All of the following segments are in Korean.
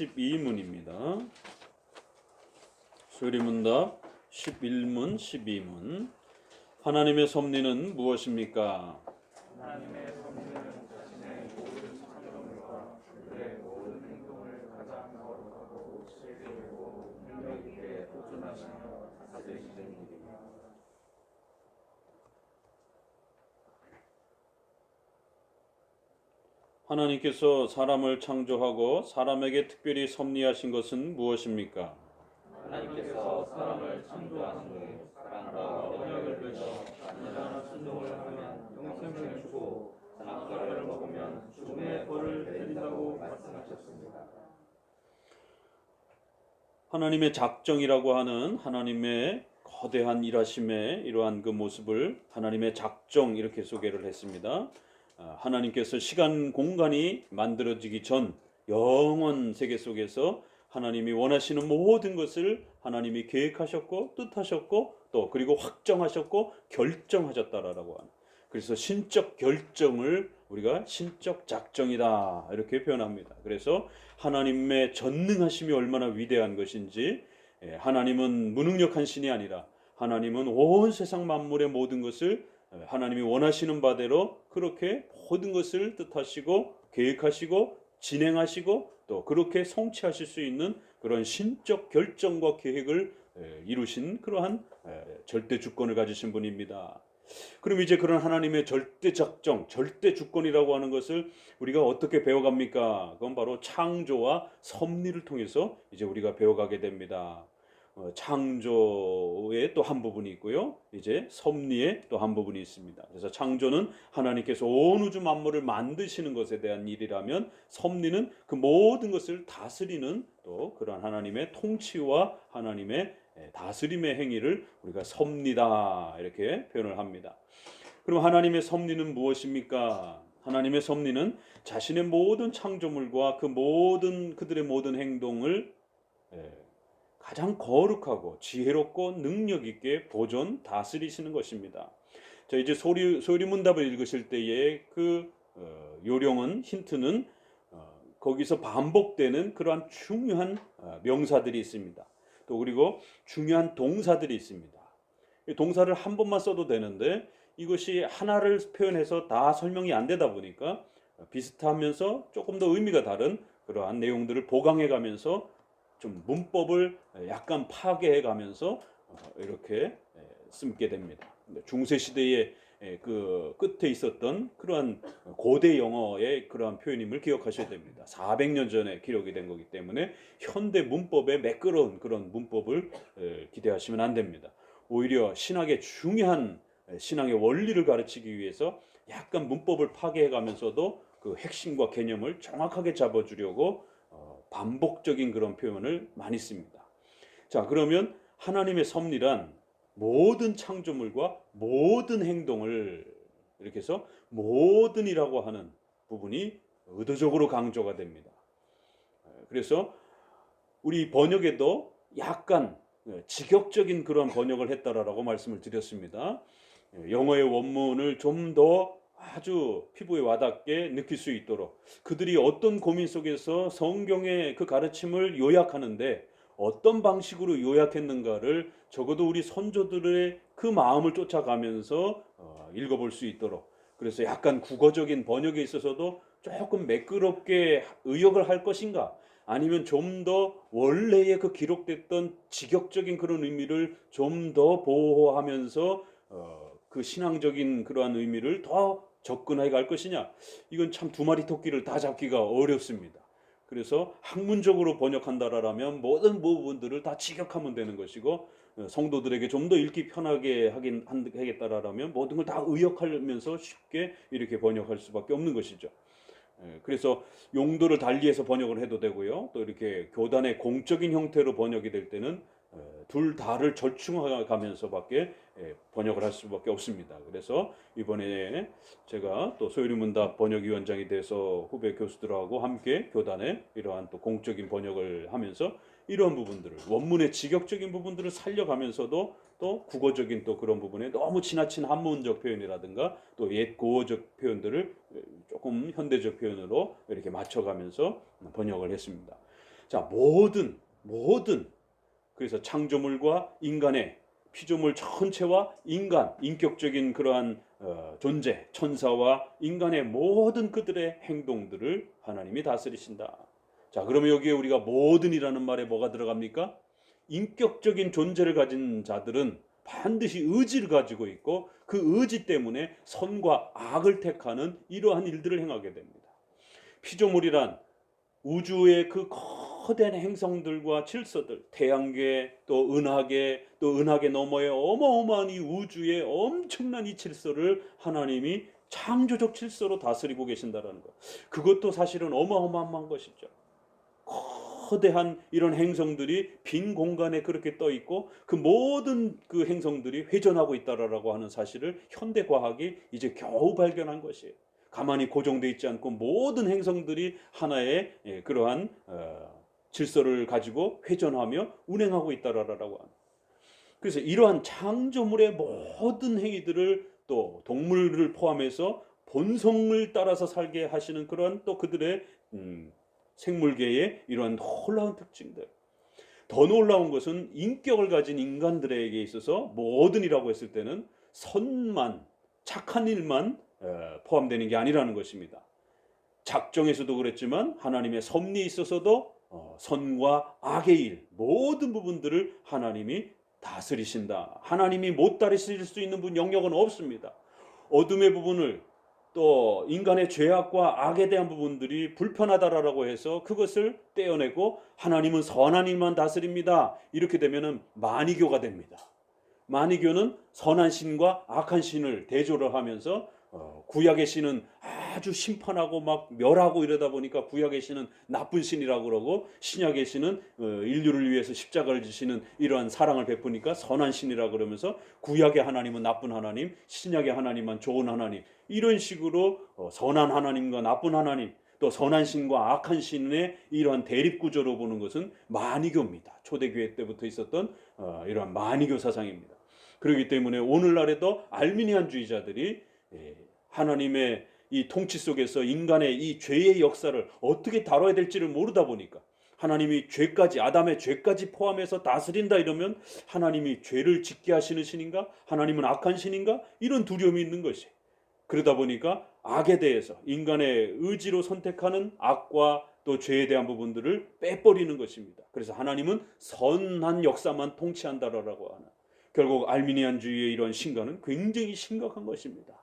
12문입니다. 수리문답 11문, 12문. 하나님의 섭리는 무엇입니까? 하나님의 섭리는 자신의 모든 창조물과 그의 모든 행동을 가장 거룩하고 실제이고 능력 있게 보존하시며 다스리시는 일입니다. 하나님께서 사람을 창조하고 사람에게 특별히 섭리하신 것은 무엇입니까? 하나님께서 사람을 창조하신 후에 사랑과 언약을 맺어 단연한 순종을 하면 영생을 주고 나무가를 먹으면 죽음의 벌을 내린다고 말씀하셨습니다. 하나님의 작정이라고 하는 하나님의 거대한 일하심의 이러한 그 모습을 하나님의 작정 이렇게 소개를 했습니다. 아, 하나님께서 시간 공간이 만들어지기 전 영원 세계 속에서 하나님이 원하시는 모든 것을 하나님이 계획하셨고 뜻하셨고 또 그리고 확정하셨고 결정하셨다라고 하는 그래서 신적 결정을 우리가 신적 작정이다 이렇게 표현합니다. 그래서 하나님의 전능하심이 얼마나 위대한 것인지 예, 하나님은 무능력한 신이 아니라 하나님은 온 세상 만물의 모든 것을 예, 하나님이 원하시는 바대로 그렇게 모든 것을 뜻하시고 계획하시고 진행하시고 또 그렇게 성취하실 수 있는 그런 신적 결정과 계획을 예, 이루신 그러한 예, 절대 주권을 가지신 분입니다. 그럼 이제 그런 하나님의 절대 작정, 절대 주권이라고 하는 것을 우리가 어떻게 배워갑니까? 그건 바로 창조와 섭리를 통해서 이제 우리가 배워가게 됩니다. 어, 창조의 또 한 부분이 있고요. 이제 섭리의 또 한 부분이 있습니다. 그래서 창조는 하나님께서 온 우주 만물을 만드시는 것에 대한 일이라면 섭리는 그 모든 것을 다스리는 또 그러한 하나님의 통치와 하나님의 예, 다스림의 행위를 우리가 섭리다 이렇게 표현을 합니다. 그럼 하나님의 섭리는 무엇입니까? 하나님의 섭리는 자신의 모든 창조물과 그 모든 그들의 모든 행동을 예, 가장 거룩하고 지혜롭고 능력 있게 보존 다스리시는 것입니다. 자 이제 소리 소리 문답을 읽으실 때의 그 어, 요령은 힌트는 어, 거기서 반복되는 그러한 중요한 어, 명사들이 있습니다. 또 그리고 중요한 동사들이 있습니다. 이 동사를 한 번만 써도 되는데 이것이 하나를 표현해서 다 설명이 안 되다 보니까 비슷하면서 조금 더 의미가 다른 그러한 내용들을 보강해 가면서 좀 문법을 약간 파괴해 가면서 이렇게 쓰게 됩니다. 중세 시대의 그 끝에 있었던 그러한 고대 영어의 그러한 표현임을 기억하셔야 됩니다. 400년 전에 기록이 된 거기 때문에 현대 문법의 매끄러운 그런 문법을 기대하시면 안 됩니다. 오히려 신학의 중요한 신앙의 원리를 가르치기 위해서 약간 문법을 파괴해 가면서도 그 핵심과 개념을 정확하게 잡아주려고 어, 반복적인 그런 표현을 많이 씁니다. 자, 그러면 하나님의 섭리란 모든 창조물과 모든 행동을 이렇게 해서 모든이라고 하는 부분이 의도적으로 강조가 됩니다. 그래서 우리 번역에도 약간 직역적인 그런 번역을 했다라고 말씀을 드렸습니다. 영어의 원문을 좀 더 아주 피부에 와닿게 느낄 수 있도록 그들이 어떤 고민 속에서 성경의 그 가르침을 요약하는데 어떤 방식으로 요약했는가를 적어도 우리 선조들의 그 마음을 쫓아가면서 어, 읽어볼 수 있도록. 그래서 약간 국어적인 번역에 있어서도 조금 매끄럽게 의역을 할 것인가? 아니면 좀 더 원래의 그 기록됐던 직역적인 그런 의미를 좀 더 보호하면서 어, 그 신앙적인 그러한 의미를 더 접근해 갈 것이냐 이건 참 두 마리 토끼를 다 잡기가 어렵습니다. 그래서 학문적으로 번역한다라면 모든 부분들을 다 직역하면 되는 것이고 어, 성도들에게 좀 더 읽기 편하게 하긴 하겠다라면 모든 걸 다 의역하면서 쉽게 이렇게 번역할 수밖에 없는 것이죠. 예, 그래서 용도를 달리해서 번역을 해도 되고요. 또 이렇게 교단의 공적인 형태로 번역이 될 때는 어, 둘 다를 절충하면서밖에 예, 번역을 할 수밖에 없습니다. 그래서 이번에 제가 또 소유리 문답 번역위원장이 돼서 후배 교수들하고 함께 교단에 이러한 또 공적인 번역을 하면서 이러한 부분들을 원문의 직역적인 부분들을 살려가면서도 또 국어적인 또 그런 부분에 너무 지나친 한문적 표현이라든가 또 옛 고어적 표현들을 조금 현대적 표현으로 이렇게 맞춰가면서 번역을 했습니다. 자, 모든 모든 그래서 창조물과 인간의 피조물 전체와 인간 인격적인 그러한 어, 존재 천사와 인간의 모든 그들의 행동들을 하나님이 다스리신다. 자, 그러면 여기에 우리가 모든이라는 말에 뭐가 들어갑니까? 인격적인 존재를 가진 자들은 반드시 의지를 가지고 있고 그 의지 때문에 선과 악을 택하는 이러한 일들을 행하게 됩니다. 피조물이란 우주의 그 거대한 행성들과 질서들, 태양계, 또 은하계, 또 은하계 너머의 어마어마한 이 우주의 엄청난 이 질서를 하나님이 창조적 질서로 다스리고 계신다라는 것. 그것도 사실은 어마어마한 것이죠. 거대한 이런 행성들이 빈 공간에 그렇게 떠 있고 그 모든 그 행성들이 회전하고 있다라고 하는 사실을 현대 과학이 이제 겨우 발견한 것이에요. 가만히 고정돼 있지 않고 모든 행성들이 하나의 예, 그러한 어, 질서를 가지고 회전하며 운행하고 있다라고 하는. 그래서 이러한 창조물의 모든 행위들을 또 동물을 포함해서 본성을 따라서 살게 하시는 그러한 또 그들의 음, 생물계의 이러한 놀라운 특징들. 더 놀라운 것은 인격을 가진 인간들에게 있어서 모든이라고 했을 때는 선만 착한 일만 어, 포함되는 게 아니라는 것입니다. 작정에서도 그랬지만 하나님의 섭리에 있어서도 어, 선과 악의 일 모든 부분들을 하나님이 다스리신다. 하나님이 못 다스릴 수 있는 분 영역은 없습니다. 어둠의 부분을 또 인간의 죄악과 악에 대한 부분들이 불편하다라고 해서 그것을 떼어내고 하나님은 선한 일만 다스립니다. 이렇게 되면은 만이교가 됩니다. 만이교는 선한 신과 악한 신을 대조를 하면서 어, 구약의 신은 아주 심판하고 막 멸하고 이러다 보니까 구약의 신은 나쁜 신이라고 그러고 신약의 신은 어, 인류를 위해서 십자가를 지시는 이러한 사랑을 베푸니까 선한 신이라 그러면서 구약의 하나님은 나쁜 하나님, 신약의 하나님은 좋은 하나님 이런 식으로 어, 선한 하나님과 나쁜 하나님 또 선한 신과 악한 신의 이러한 대립 구조로 보는 것은 만이교입니다. 초대교회 때부터 있었던 어, 이러한 만이교 사상입니다. 그렇기 때문에 오늘날에도 알미니안주의자들이 예, 하나님의 이 통치 속에서 인간의 이 죄의 역사를 어떻게 다뤄야 될지를 모르다 보니까 하나님이 죄까지 아담의 죄까지 포함해서 다스린다 이러면 하나님이 죄를 짓게 하시는 신인가? 하나님은 악한 신인가? 이런 두려움이 있는 것이. 그러다 보니까 악에 대해서 인간의 의지로 선택하는 악과 또 죄에 대한 부분들을 빼버리는 것입니다. 그래서 하나님은 선한 역사만 통치한다라고 하는 결국 알미니안주의의 이런 신가는 굉장히 심각한 것입니다.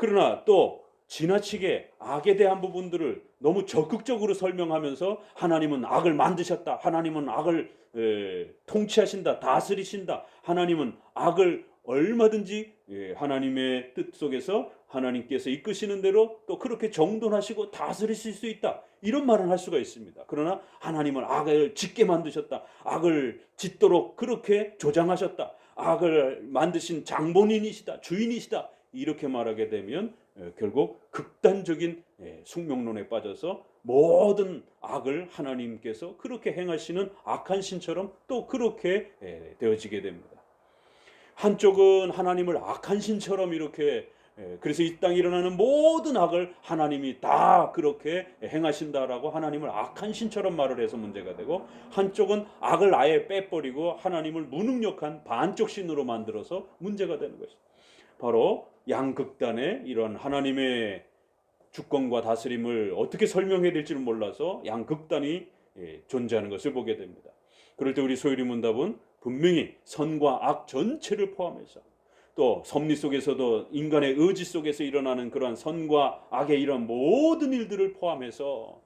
그러나 또 지나치게 악에 대한 부분들을 너무 적극적으로 설명하면서 하나님은 악을 만드셨다. 하나님은 악을 에, 통치하신다. 다스리신다. 하나님은 악을 얼마든지 예, 하나님의 뜻 속에서 하나님께서 이끄시는 대로 또 그렇게 정돈하시고 다스리실 수 있다. 이런 말을 할 수가 있습니다. 그러나 하나님은 악을 짓게 만드셨다. 악을 짓도록 그렇게 조장하셨다. 악을 만드신 장본인이시다. 주인이시다. 이렇게 말하게 되면 에, 결국 극단적인 예, 숙명론에 빠져서 모든 악을 하나님께서 그렇게 행하시는 악한 신처럼 또 그렇게 예, 되어지게 됩니다. 한쪽은 하나님을 악한 신처럼 이렇게 예, 그래서 이 땅에 일어나는 모든 악을 하나님이 다 그렇게 행하신다라고 하나님을 악한 신처럼 말을 해서 문제가 되고 한쪽은 악을 아예 빼버리고 하나님을 무능력한 반쪽 신으로 만들어서 문제가 되는 것입니다. 바로 양극단의 이런 하나님의 주권과 다스림을 어떻게 설명해야 될지를 몰라서 양극단이 예, 존재하는 것을 보게 됩니다. 그럴 때 우리 소유리 문답은 분명히 선과 악 전체를 포함해서 또 섭리 속에서도 인간의 의지 속에서 일어나는 그러한 선과 악의 이런 모든 일들을 포함해서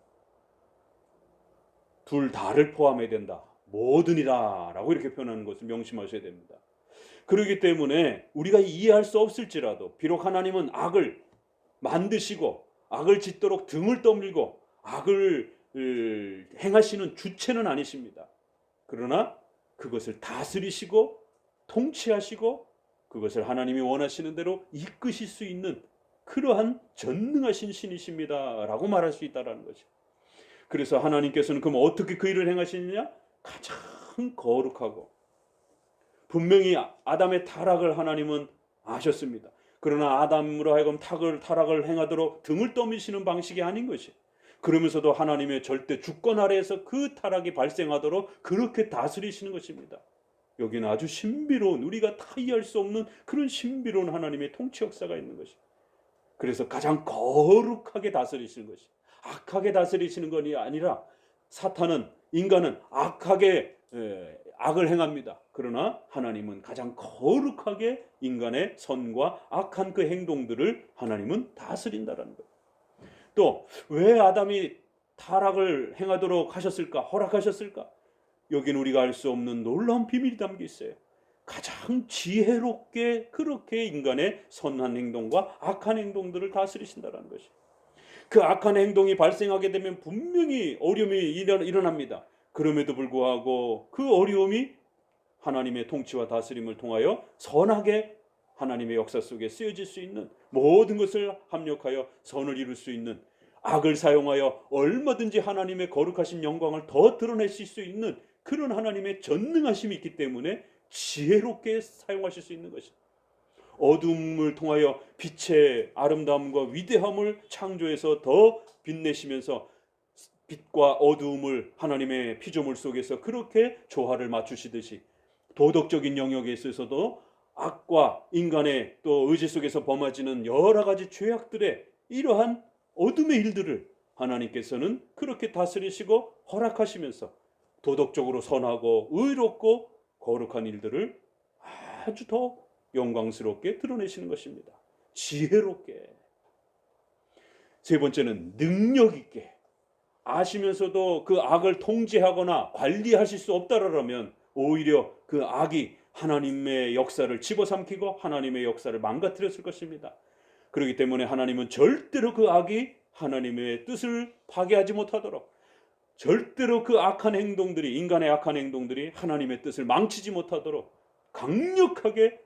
둘 다를 포함해야 된다. 모든이다 라고 이렇게 표현하는 것을 명심하셔야 됩니다. 그렇기 때문에 우리가 이해할 수 없을지라도 비록 하나님은 악을 만드시고 악을 짓도록 등을 떠밀고 악을 행하시는 주체는 아니십니다. 그러나 그것을 다스리시고 통치하시고 그것을 하나님이 원하시는 대로 이끄실 수 있는 그러한 전능하신 신이십니다라고 말할 수 있다라는 거죠. 그래서 하나님께서는 그럼 어떻게 그 일을 행하시느냐? 가장 거룩하고 분명히 아담의 타락을 하나님은 아셨습니다. 그러나 아담으로 하여금 탁을 타락을 행하도록 등을 떠미시는 방식이 아닌 것이. 그러면서도 하나님의 절대 주권 아래에서 그 타락이 발생하도록 그렇게 다스리시는 것입니다. 여기는 아주 신비로운 우리가 다 이해할 수 없는 그런 신비로운 하나님의 통치 역사가 있는 것이. 그래서 가장 거룩하게 다스리시는 것이. 악하게 다스리시는 것이 아니라 사탄은 인간은 악하게 에, 악을 행합니다. 그러나 하나님은 가장 거룩하게 인간의 선과 악한 그 행동들을 하나님은 다스린다라는 거예요. 또 왜 아담이 타락을 행하도록 하셨을까? 허락하셨을까? 여기는 우리가 알 수 없는 놀라운 비밀이 담겨 있어요. 가장 지혜롭게 그렇게 인간의 선한 행동과 악한 행동들을 다스리신다는 것이. 그 악한 행동이 발생하게 되면 분명히 어려움이 일어- 일어납니다. 그럼에도 불구하고 그 어려움이 하나님의 통치와 다스림을 통하여 선하게 하나님의 역사 속에 쓰여질 수 있는 모든 것을 합력하여 선을 이룰 수 있는 악을 사용하여 얼마든지 하나님의 거룩하신 영광을 더 드러내실 수 있는 그런 하나님의 전능하심이 있기 때문에 지혜롭게 사용하실 수 있는 것입니다. 어둠을 통하여 빛의 아름다움과 위대함을 창조해서 더 빛내시면서 빛과 어두움을 하나님의 피조물 속에서 그렇게 조화를 맞추시듯이 도덕적인 영역에 있어서도 악과 인간의 또 의지 속에서 범하지는 여러 가지 죄악들의 이러한 어둠의 일들을 하나님께서는 그렇게 다스리시고 허락하시면서 도덕적으로 선하고 의롭고 거룩한 일들을 아주 더 영광스럽게 드러내시는 것입니다. 지혜롭게. 세 번째는 능력 있게. 아시면서도 그 악을 통제하거나 관리하실 수 없다라면 오히려 그 악이 하나님의 역사를 집어삼키고 하나님의 역사를 망가뜨렸을 것입니다. 그렇기 때문에 하나님은 절대로 그 악이 하나님의 뜻을 파괴하지 못하도록 절대로 그 악한 행동들이 인간의 악한 행동들이 하나님의 뜻을 망치지 못하도록 강력하게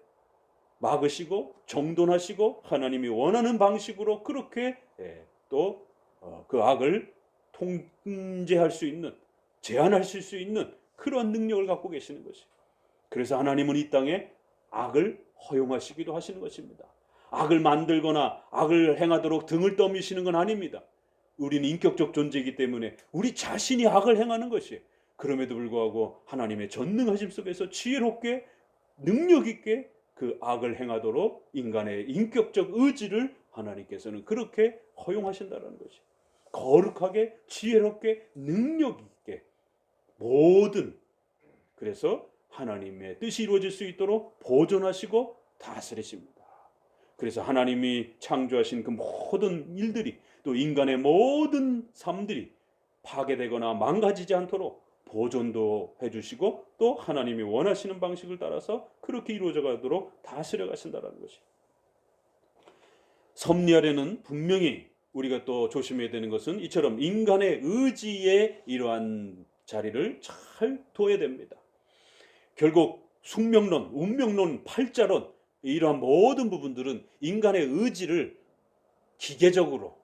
막으시고 정돈하시고 하나님이 원하는 방식으로 그렇게 예, 또그 악을 통제할 수 있는 제한하실 수 있는 그런 능력을 갖고 계시는 것이. 그래서 하나님은 이 땅에 악을 허용하시기도 하시는 것입니다. 악을 만들거나 악을 행하도록 등을 떠미시는 건 아닙니다. 우리는 인격적 존재이기 때문에 우리 자신이 악을 행하는 것이 그럼에도 불구하고 하나님의 전능하심 속에서 지혜롭게 능력 있게 그 악을 행하도록 인간의 인격적 의지를 하나님께서는 그렇게 허용하신다는 것이 거룩하게 지혜롭게 능력 있게 모든 그래서 하나님의 뜻이 이루어질 수 있도록 보존하시고 다스리십니다. 그래서 하나님이 창조하신 그 모든 일들이 또 인간의 모든 삶들이 파괴되거나 망가지지 않도록 보존도 해주시고 또 하나님이 원하시는 방식을 따라서 그렇게 이루어져 가도록 다스려 가신다는 것이. 섭리 아래는 분명히 우리가 또 조심해야 되는 것은 이처럼 인간의 의지에 이러한 자리를 잘 둬야 됩니다. 결국 숙명론, 운명론, 팔자론 이러한 모든 부분들은 인간의 의지를 기계적으로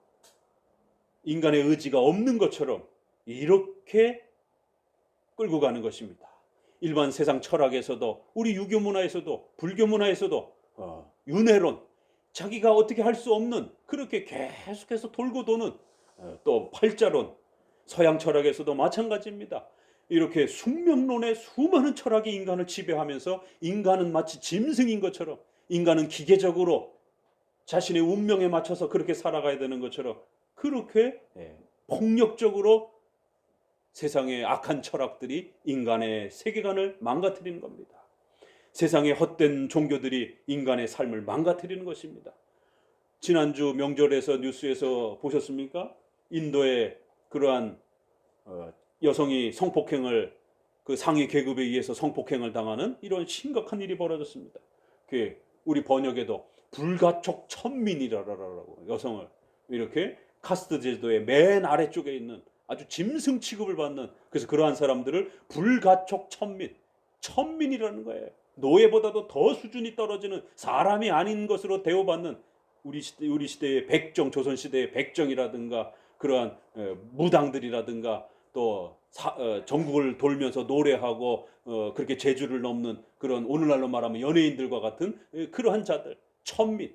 인간의 의지가 없는 것처럼 이렇게 끌고 가는 것입니다. 일반 세상 철학에서도 우리 유교 문화에서도 불교 문화에서도 어, 윤회론 자기가 어떻게 할 수 없는 그렇게 계속해서 돌고 도는 어, 또 팔자론 서양 철학에서도 마찬가지입니다. 이렇게 숙명론의 수많은 철학이 인간을 지배하면서 인간은 마치 짐승인 것처럼 인간은 기계적으로 자신의 운명에 맞춰서 그렇게 살아가야 되는 것처럼 그렇게 예, 폭력적으로 세상의 악한 철학들이 인간의 세계관을 망가뜨리는 겁니다. 세상의 헛된 종교들이 인간의 삶을 망가뜨리는 것입니다. 지난주 명절에서 뉴스에서 보셨습니까? 인도의 그러한 어, 여성이 성폭행을 그 상위 계급에 의해서 성폭행을 당하는 이런 심각한 일이 벌어졌습니다. 그 우리 번역에도 불가촉 천민이라라고 여성을 이렇게 카스트 제도의 맨 아래쪽에 있는 아주 짐승 취급을 받는 그래서 그러한 사람들을 불가촉 천민 천민이라는 거예요. 노예보다도 더 수준이 떨어지는 사람이 아닌 것으로 대우받는 우리 시대 우리 시대의 백정 조선 시대의 백정이라든가 그러한 에, 무당들이라든가 또 사- 어, 전국을 돌면서 노래하고 어, 그렇게 제주를 넘는 그런 오늘날로 말하면 연예인들과 같은 에, 그러한 자들 천민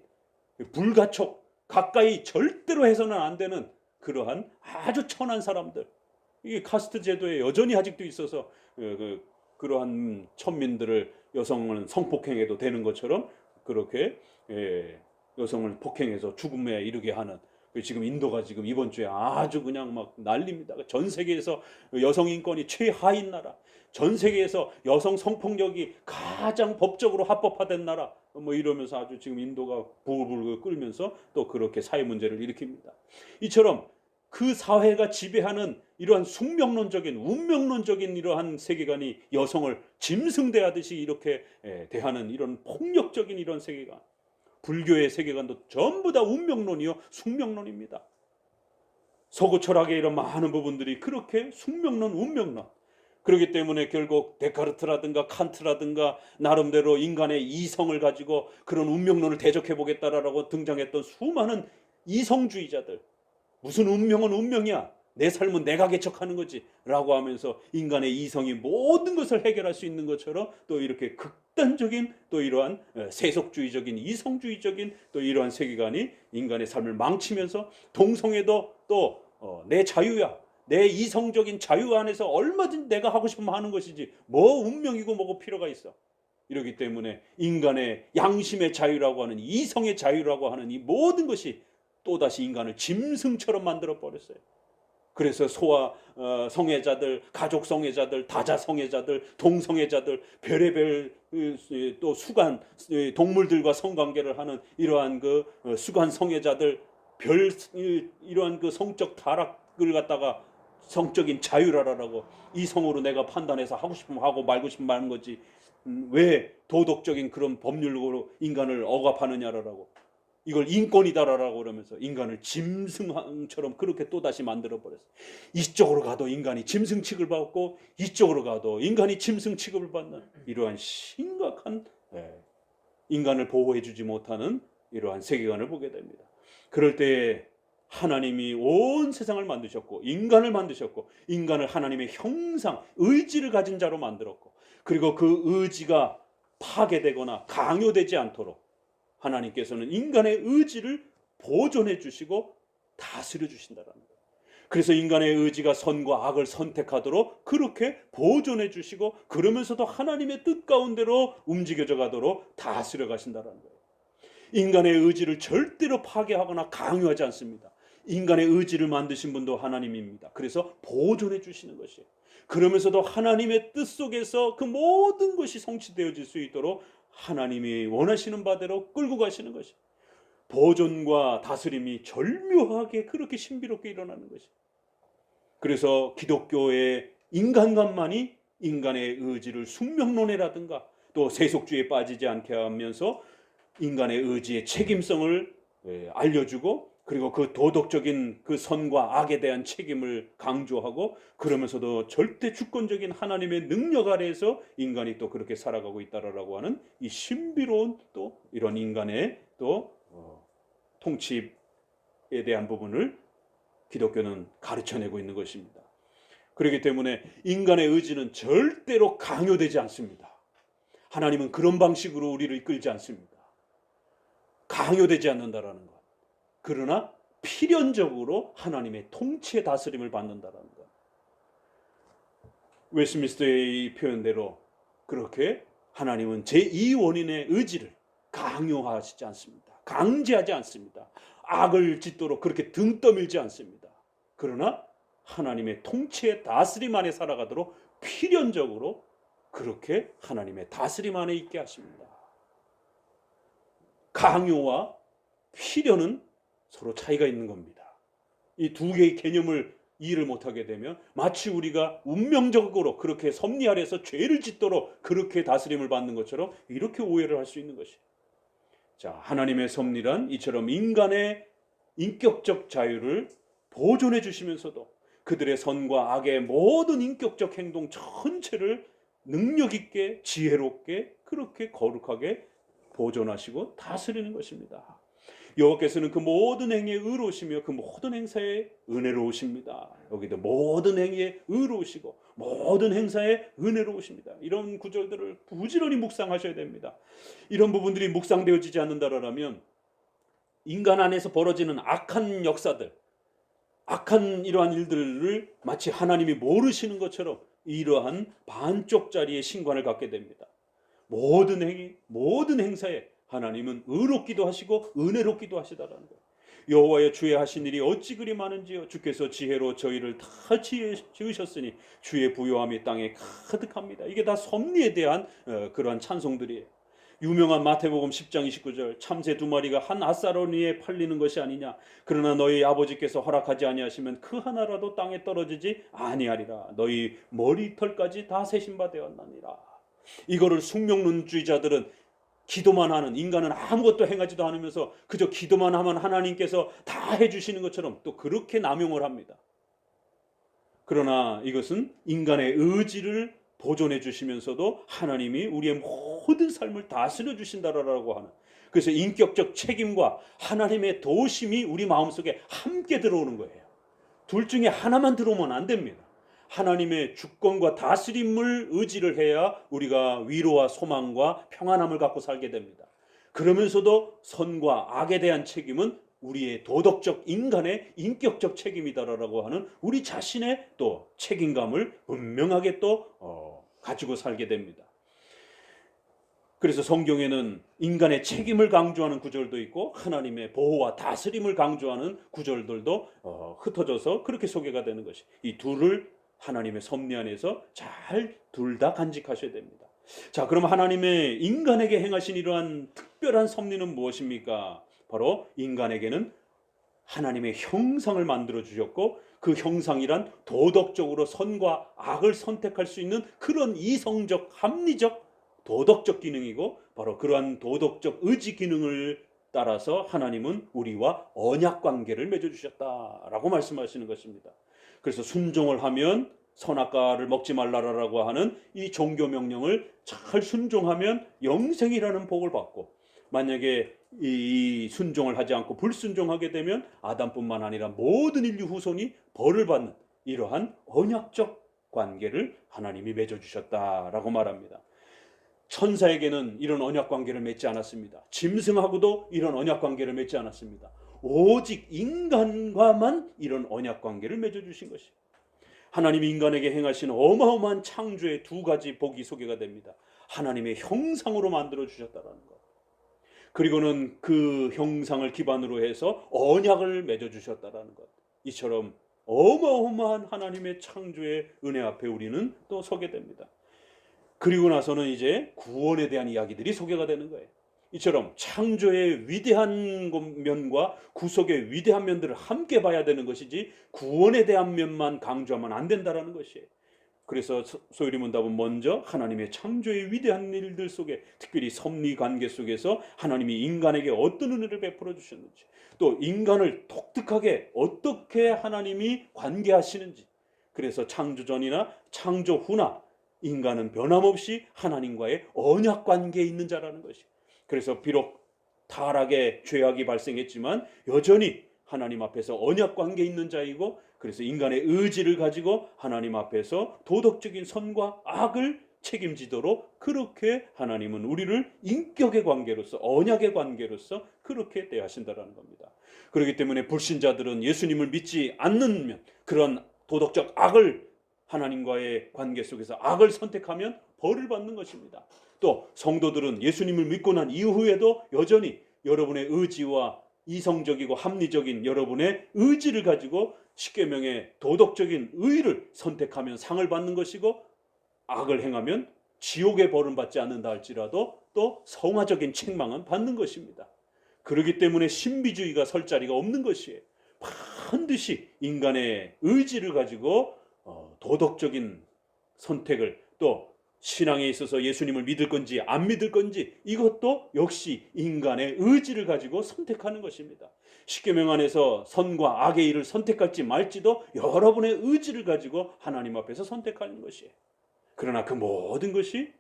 불가촉 가까이 절대로 해서는 안 되는 그러한 아주 천한 사람들. 이게 카스트 제도에 여전히 아직도 있어서 어, 그, 그러한 천민들을 여성은 성폭행해도 되는 것처럼 그렇게 예, 여성을 폭행해서 죽음에 이르게 하는 그 지금 인도가 지금 이번 주에 아주 그냥 막 난립니다. 전 세계에서 여성 인권이 최하인 나라, 전 세계에서 여성 성폭력이 가장 법적으로 합법화된 나라, 뭐 이러면서 아주 지금 인도가 부글부글 끓면서 또 그렇게 사회 문제를 일으킵니다. 이처럼 그 사회가 지배하는 이러한 숙명론적인 운명론적인 이러한 세계관이 여성을 짐승 대하듯이 이렇게 예, 대하는 이런 폭력적인 이런 세계관. 불교의 세계관도 전부 다 운명론이요 숙명론입니다. 서구 철학의 이런 많은 부분들이 그렇게 숙명론, 운명론. 그렇기 때문에 결국 데카르트라든가 칸트라든가 나름대로 인간의 이성을 가지고 그런 운명론을 대적해 보겠다라고 등장했던 수많은 이성주의자들. 무슨 운명은 운명이야. 내 삶은 내가 개척하는 거지. 라고 하면서 인간의 이성이 모든 것을 해결할 수 있는 것처럼 또 이렇게 극단적인 또 이러한 에, 세속주의적인 이성주의적인 또 이러한 세계관이 인간의 삶을 망치면서 동성애도 또 어, 내 자유야. 내 이성적인 자유 안에서 얼마든지 내가 하고 싶으면 하는 것이지 뭐 운명이고 뭐고 필요가 있어. 이러기 때문에 인간의 양심의 자유라고 하는 이성의 자유라고 하는 이 모든 것이 또다시 인간을 짐승처럼 만들어 버렸어요. 그래서 소아 어, 성애자들, 가족 성애자들, 다자 성애자들, 동성애자들, 별의별 또 수간 으, 동물들과 성관계를 하는 이러한 그 어, 수간 성애자들 별 으, 이러한 그 성적 타락을 갖다가 성적인 자유라라고 이 성으로 내가 판단해서 하고 싶으면 하고 말고 싶으면 마는 거지 음, 왜 도덕적인 그런 법률로 인간을 억압하느냐라고 이걸 인권이다라고 그러면서 인간을 짐승처럼 그렇게 또다시 만들어 버렸어요. 이쪽으로 가도 인간이 짐승 취급을 받고 이쪽으로 가도 인간이 짐승 취급을 받는 이러한 심각한 예, 인간을 보호해 주지 못하는 이러한 세계관을 보게 됩니다. 그럴 때 하나님이 온 세상을 만드셨고 인간을 만드셨고 인간을 하나님의 형상, 의지를 가진 자로 만들었고 그리고 그 의지가 파괴되거나 강요되지 않도록 하나님께서는 인간의 의지를 보존해 주시고 다스려 주신다라는 거예요. 그래서 인간의 의지가 선과 악을 선택하도록 그렇게 보존해 주시고 그러면서도 하나님의 뜻 가운데로 움직여져 가도록 다스려 가신다라는 거예요. 인간의 의지를 절대로 파괴하거나 강요하지 않습니다. 인간의 의지를 만드신 분도 하나님입니다. 그래서 보존해 주시는 것이에요. 그러면서도 하나님의 뜻 속에서 그 모든 것이 성취되어질 수 있도록 하나님이 원하시는 바대로 끌고 가시는 것이 보존과 다스림이 절묘하게 그렇게 신비롭게 일어나는 것이 그래서 기독교의 인간관만이 인간의 의지를 숙명론이라든가 또 세속주의에 빠지지 않게 하면서 인간의 의지의 책임성을 예, 알려주고 그리고 그 도덕적인 그 선과 악에 대한 책임을 강조하고 그러면서도 절대 주권적인 하나님의 능력 아래에서 인간이 또 그렇게 살아가고 있다라고 하는 이 신비로운 또 이런 인간의 또 어, 통치에 대한 부분을 기독교는 가르쳐내고 있는 것입니다. 그렇기 때문에 인간의 의지는 절대로 강요되지 않습니다. 하나님은 그런 방식으로 우리를 이끌지 않습니다. 강요되지 않는다라는 것. 그러나 필연적으로 하나님의 통치의 다스림을 받는다라는 것. 웨스민스터의 표현대로 그렇게 하나님은 제2원인의 의지를 강요하시지 않습니다. 강제하지 않습니다. 악을 짓도록 그렇게 등 떠밀지 않습니다. 그러나 하나님의 통치의 다스림 안에 살아가도록 필연적으로 그렇게 하나님의 다스림 안에 있게 하십니다. 강요와 필연은 서로 차이가 있는 겁니다. 이 두 개의 개념을 이해를 못하게 되면 마치 우리가 운명적으로 그렇게 섭리 아래서 죄를 짓도록 그렇게 다스림을 받는 것처럼 이렇게 오해를 할 수 있는 것이. 자, 하나님의 섭리란 이처럼 인간의 인격적 자유를 보존해 주시면서도 그들의 선과 악의 모든 인격적 행동 전체를 능력 있게 지혜롭게 그렇게 거룩하게 보존하시고 다스리는 것입니다. 여호와께서는 그 모든 행위에 의로우시며 그 모든 행사에 은혜로우십니다. 여기도 모든 행위에 의로우시고 모든 행사에 은혜로우십니다. 이런 구절들을 부지런히 묵상하셔야 됩니다. 이런 부분들이 묵상되어지지 않는다라면 인간 안에서 벌어지는 악한 역사들, 악한 이러한 일들을 마치 하나님이 모르시는 것처럼 이러한 반쪽짜리의 신관을 갖게 됩니다. 모든 행위, 모든 행사에 하나님은 의롭기도 하시고 은혜롭기도 하시다라는 거예요. 여호와의 주의 하신 일이 어찌 그리 많은지요 주께서 지혜로 저희를 다 지으셨으니 주의 부요함이 땅에 가득합니다. 이게 다 섭리에 대한 어, 그러한 찬송들이에요. 유명한 마태복음 10장 29절 참새 두 마리가 한 아사로니에 팔리는 것이 아니냐 그러나 너희 아버지께서 허락하지 아니하시면 그 하나라도 땅에 떨어지지 아니하리라 너희 머리털까지 다 세신 바 되었나니라 이거를 숙명론주의자들은 기도만 하는 인간은 아무것도 행하지도 않으면서 그저 기도만 하면 하나님께서 다 해주시는 것처럼 또 그렇게 남용을 합니다. 그러나 이것은 인간의 의지를 보존해 주시면서도 하나님이 우리의 모든 삶을 다스려 주신다라고 하는 그래서 인격적 책임과 하나님의 도심이 우리 마음속에 함께 들어오는 거예요. 둘 중에 하나만 들어오면 안 됩니다. 하나님의 주권과 다스림을 의지를 해야 우리가 위로와 소망과 평안함을 갖고 살게 됩니다. 그러면서도 선과 악에 대한 책임은 우리의 도덕적 인간의 인격적 책임이다라고 하는 우리 자신의 또 책임감을 분명하게 또 어, 가지고 살게 됩니다. 그래서 성경에는 인간의 책임을 강조하는 구절도 있고 하나님의 보호와 다스림을 강조하는 구절들도 어, 흩어져서 그렇게 소개가 되는 것이 이 둘을 하나님의 섭리 안에서 잘 둘 다 간직하셔야 됩니다. 자, 그럼 하나님의 인간에게 행하신 이러한 특별한 섭리는 무엇입니까? 바로 인간에게는 하나님의 형상을 만들어 주셨고 그 형상이란 도덕적으로 선과 악을 선택할 수 있는 그런 이성적 합리적 도덕적 기능이고 바로 그러한 도덕적 의지 기능을 따라서 하나님은 우리와 언약 관계를 맺어 주셨다라고 말씀하시는 것입니다. 그래서 순종을 하면 선악과를 먹지 말라라고 하는 이 종교 명령을 잘 순종하면 영생이라는 복을 받고 만약에 이 순종을 하지 않고 불순종하게 되면 아담뿐만 아니라 모든 인류 후손이 벌을 받는 이러한 언약적 관계를 하나님이 맺어 주셨다라고 말합니다. 천사에게는 이런 언약 관계를 맺지 않았습니다. 짐승하고도 이런 언약 관계를 맺지 않았습니다. 오직 인간과만 이런 언약 관계를 맺어 주신 것이. 하나님이 인간에게 행하신 어마어마한 창조의 두 가지 복이 소개가 됩니다. 하나님의 형상으로 만들어 주셨다라는 것. 그리고는 그 형상을 기반으로 해서 언약을 맺어 주셨다라는 것. 이처럼 어마어마한 하나님의 창조의 은혜 앞에 우리는 또 서게 됩니다. 그리고 나서는 이제 구원에 대한 이야기들이 소개가 되는 거예요. 이처럼 창조의 위대한 면과 구속의 위대한 면들을 함께 봐야 되는 것이지 구원에 대한 면만 강조하면 안 된다라는 것이에요. 그래서 소율이 문답은 먼저 하나님의 창조의 위대한 일들 속에 특별히 섭리 관계 속에서 하나님이 인간에게 어떤 은혜를 베풀어 주셨는지 또 인간을 독특하게 어떻게 하나님이 관계하시는지 그래서 창조 전이나 창조 후나 인간은 변함없이 하나님과의 언약 관계에 있는 자라는 것이. 그래서 비록 타락의 죄악이 발생했지만 여전히 하나님 앞에서 언약 관계에 있는 자이고 그래서 인간의 의지를 가지고 하나님 앞에서 도덕적인 선과 악을 책임지도록 그렇게 하나님은 우리를 인격의 관계로서 언약의 관계로서 그렇게 대하신다라는 겁니다. 그렇기 때문에 불신자들은 예수님을 믿지 않는 면 그런 도덕적 악을 하나님과의 관계 속에서 악을 선택하면 벌을 받는 것입니다. 또 성도들은 예수님을 믿고 난 이후에도 여전히 여러분의 의지와 이성적이고 합리적인 여러분의 의지를 가지고 십계명의 도덕적인 의를 선택하면 상을 받는 것이고 악을 행하면 지옥의 벌은 받지 않는다 할지라도 또 성화적인 책망은 받는 것입니다. 그렇기 때문에 신비주의가 설 자리가 없는 것이에요. 반드시 인간의 의지를 가지고 어, 도덕적인 선택을 또 신앙에 있어서 예수님을 믿을 건지 안 믿을 건지 이것도 역시 인간의 의지를 가지고 선택하는 것입니다. 십계명 안에서 선과 악의 일을 선택할지 말지도 여러분의 의지를 가지고 하나님 앞에서 선택하는 것이에요. 그러나 그 모든 것이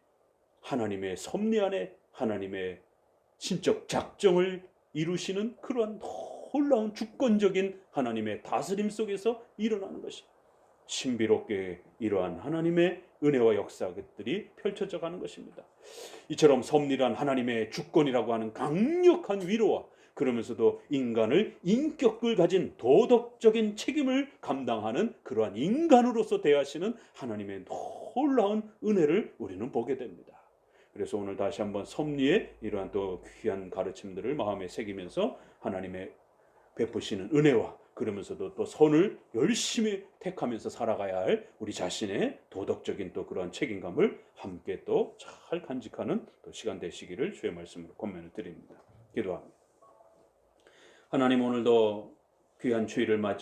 하나님의 섭리 안에 하나님의 신적 작정을 이루시는 그러한 놀라운 주권적인 하나님의 다스림 속에서 일어나는 것이 신비롭게 이러한 하나님의 은혜와 역사들이 펼쳐져 가는 것입니다. 이처럼 섭리란 하나님의 주권이라고 하는 강력한 위로와 그러면서도 인간을 인격을 가진 도덕적인 책임을 감당하는 그러한 인간으로서 대하시는 하나님의 놀라운 은혜를 우리는 보게 됩니다. 그래서 오늘 다시 한번 섭리의 이러한 또 귀한 가르침들을 마음에 새기면서 하나님의 베푸시는 은혜와 그러면서도 또 선을 열심히 택하면서 살아가야 할 우리 자신의 도덕적인 또 그러한 책임감을 함께 또 잘 간직하는 또 시간 되시기를 주의 말씀으로 권면을 드립니다. 기도합니다. 하나님 오늘도 귀한 주일을 맞이